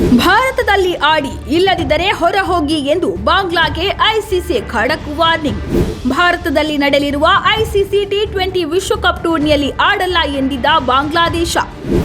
ಭಾರತದಲ್ಲಿ ಆಡಿ ಇಲ್ಲದಿದ್ದರೆ ಹೊರ ಹೋಗಿ ಎಂದು ಬಾಂಗ್ಲಾಗೆ ಐಸಿಸಿ ಖಡಕ್ ವಾರ್ನಿಂಗ್. ಭಾರತದಲ್ಲಿ ನಡೆಯಲಿರುವ ಐಸಿಸಿ ಟಿ ಟ್ವೆಂಟಿ ವಿಶ್ವಕಪ್ ಟೂರ್ನಿಯಲ್ಲಿ ಆಡಲ್ಲ ಎಂದಿದ್ದ ಬಾಂಗ್ಲಾದೇಶ.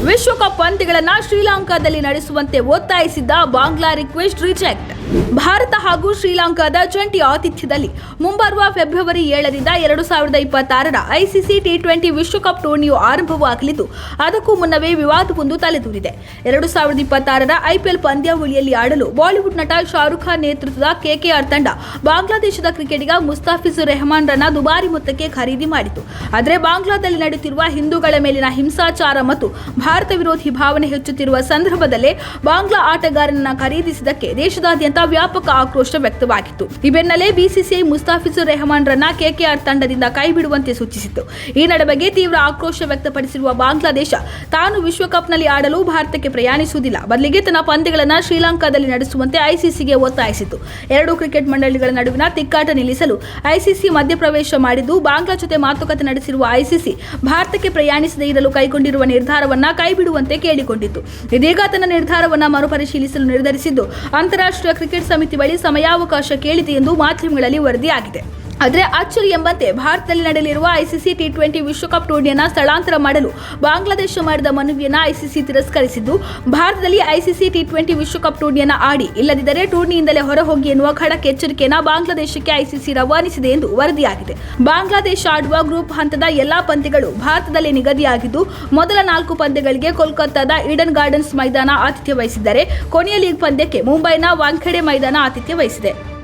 ವಿಶ್ವಕಪ್ ಪಂದ್ಯಗಳನ್ನು ಶ್ರೀಲಂಕಾದಲ್ಲಿ ನಡೆಸುವಂತೆ ಒತ್ತಾಯಿಸಿದ್ದ ಬಾಂಗ್ಲಾ ರಿಕ್ವೆಸ್ಟ್ ರಿಜೆಕ್ಟ್. ಭಾರತ ಹಾಗೂ ಶ್ರೀಲಂಕಾದ ಜಂಟಿ ಆತಿಥ್ಯದಲ್ಲಿ ಮುಂಬರುವ ಫೆಬ್ರವರಿ ಏಳರಿಂದ ಎರಡು ಸಾವಿರದ ಇಪ್ಪತ್ತಾರರ ಐಸಿಸಿ ಟಿ ಟ್ವೆಂಟಿ ವಿಶ್ವಕಪ್ ಟೂರ್ನಿಯು ಆರಂಭವಾಗಲಿದ್ದು, ಅದಕ್ಕೂ ಮುನ್ನವೇ ವಿವಾದವೊಂದು ತಲೆದೂರಿದೆ. ಎರಡು ಸಾವಿರದ ಇಪ್ಪತ್ತಾರರ ಐಪಿಎಲ್ ಪಂದ್ಯಾವಳಿಯಲ್ಲಿ ಆಡಲು ಬಾಲಿವುಡ್ ನಟ ಶಾರುಖ್ ಖಾನ್ ನೇತೃತ್ವದ ಕೆಕೆಆರ್ ತಂಡ ಬಾಂಗ್ಲಾದೇಶದ ಕ್ರಿಕೆಟಿಗ ಮುಸ್ತಾಫಿಜುರ್ ರೆಹಮಾನ್ ರನ್ನ ದುಬಾರಿ ಮೊತ್ತಕ್ಕೆ ಖರೀದಿ ಮಾಡಿತು ಆದರೆ ಬಾಂಗ್ಲಾದಲ್ಲಿ ನಡೆಯುತ್ತಿರುವ ಹಿಂದೂಗಳ ಮೇಲಿನ ಹಿಂಸಾಚಾರ ಮತ್ತು ಭಾರತ ವಿರೋಧಿ ಭಾವನೆ ಹೆಚ್ಚುತ್ತಿರುವ ಸಂದರ್ಭದಲ್ಲೇ ಬಾಂಗ್ಲಾ ಆಟಗಾರನನ್ನ ಖರೀದಿಸಿದ್ದಕ್ಕೆ ದೇಶದಾದ್ಯಂತ ವ್ಯಾಪಕ ಆಕ್ರೋಶ ವ್ಯಕ್ತವಾಗಿತ್ತು. ಈ ಬೆನ್ನಲ್ಲೇ ಬಿಸಿಸಿಐ ಮುಸ್ತಾಫಿಜುರ್ ರೆಹಮಾನ್ ರನ್ನ ಕೆಕೆಆರ್ ತಂಡದಿಂದ ಕೈಬಿಡುವಂತೆ ಸೂಚಿಸಿತ್ತು. ಈ ನಡುವೆ ತೀವ್ರ ಆಕ್ರೋಶ ವ್ಯಕ್ತಪಡಿಸಿರುವ ಬಾಂಗ್ಲಾದೇಶ ತಾನು ವಿಶ್ವಕಪ್ನಲ್ಲಿ ಆಡಲು ಭಾರತಕ್ಕೆ ಪ್ರಯಾಣಿಸುವುದಿಲ್ಲ. ಬದಲಿಗೆ ತನ್ನ ಪಂದ್ಯಗಳನ್ನು ಶ್ರೀಲಂಕಾದಲ್ಲಿ ನಡೆಸುವಂತೆ ಐಸಿಸಿಗೆ ಒತ್ತಾಯಿಸಿತು ಎರಡು ಕ್ರಿಕೆಟ್ ಮಂಡಳಿಗಳ ನಡುವಿನ ತಿಕ್ಕಾಟ ನಿಲ್ಲಿಸಲು ಐಸಿಸಿ ಮಧ್ಯಪ್ರವೇಶ ಮಾಡಿದ್ದು, ಬಾಂಗ್ಲಾ ಜೊತೆ ಮಾತುಕತೆ ನಡೆಸಿರುವ ಐಸಿಸಿ ಭಾರತಕ್ಕೆ ಪ್ರಯಾಣಿಸದೇ ಇರಲು ಕೈಗೊಂಡಿರುವ ನಿರ್ಧಾರವನ್ನ ಕೈಬಿಡುವಂತೆ ಕೇಳಿಕೊಂಡಿತ್ತು. ಇದೀಗ ತನ್ನ ನಿರ್ಧಾರವನ್ನು ಮರುಪರಿಶೀಲಿಸಲು ನಿರ್ಧರಿಸಿದ್ದು, ಅಂತಾರಾಷ್ಟ್ರೀಯ ಕ್ರಿಕೆಟ್ ಸಮಿತಿ ಬಳಿ ಸಮಯಾವಕಾಶ ಕೇಳಿದೆ ಎಂದು ಮಾಧ್ಯಮಗಳಲ್ಲಿ ವರದಿಯಾಗಿದೆ. ಆದರೆ ಅಚ್ಚರಿ ಎಂಬಂತೆ ಭಾರತದಲ್ಲಿ ನಡೆಯಲಿರುವ ಐಸಿಸಿ ಟಿ ಟ್ವೆಂಟಿ ವಿಶ್ವಕಪ್ ಟೂರ್ನಿಯನ್ನು ಸ್ಥಳಾಂತರ ಮಾಡಲು ಬಾಂಗ್ಲಾದೇಶ ಮಾಡಿದ ಮನವಿಯನ್ನು ಐಸಿಸಿ ತಿರಸ್ಕರಿಸಿದ್ದು, ಭಾರತದಲ್ಲಿ ಐಸಿಸಿ ಟಿ ಟ್ವೆಂಟಿ ವಿಶ್ವಕಪ್ ಟೂರ್ನಿಯನ್ನು ಆಡಿ, ಇಲ್ಲದಿದ್ದರೆ ಟೂರ್ನಿಯಿಂದಲೇ ಹೊರಹೋಗಿ ಎನ್ನುವ ಖಡಕ್ ಎಚ್ಚರಿಕೆಯನ್ನು ಬಾಂಗ್ಲಾದೇಶಕ್ಕೆ ಐಸಿಸಿ ರವಾನಿಸಿದೆ ಎಂದು ವರದಿಯಾಗಿದೆ. ಬಾಂಗ್ಲಾದೇಶ ಆಡುವ ಗ್ರೂಪ್ ಹಂತದ ಎಲ್ಲಾ ಪಂದ್ಯಗಳು ಭಾರತದಲ್ಲಿ ನಿಗದಿಯಾಗಿದ್ದು, ಮೊದಲ ನಾಲ್ಕು ಪಂದ್ಯಗಳಿಗೆ ಕೋಲ್ಕತ್ತಾದ ಈಡನ್ ಗಾರ್ಡನ್ಸ್ ಮೈದಾನ ಆತಿಥ್ಯ ವಹಿಸಿದ್ದರೆ, ಕೊನೆಯ ಲೀಗ್ ಪಂದ್ಯಕ್ಕೆ ಮುಂಬೈನ ವಾಂಖೆಡೆ ಮೈದಾನ ಆತಿಥ್ಯ ವಹಿಸಿದೆ.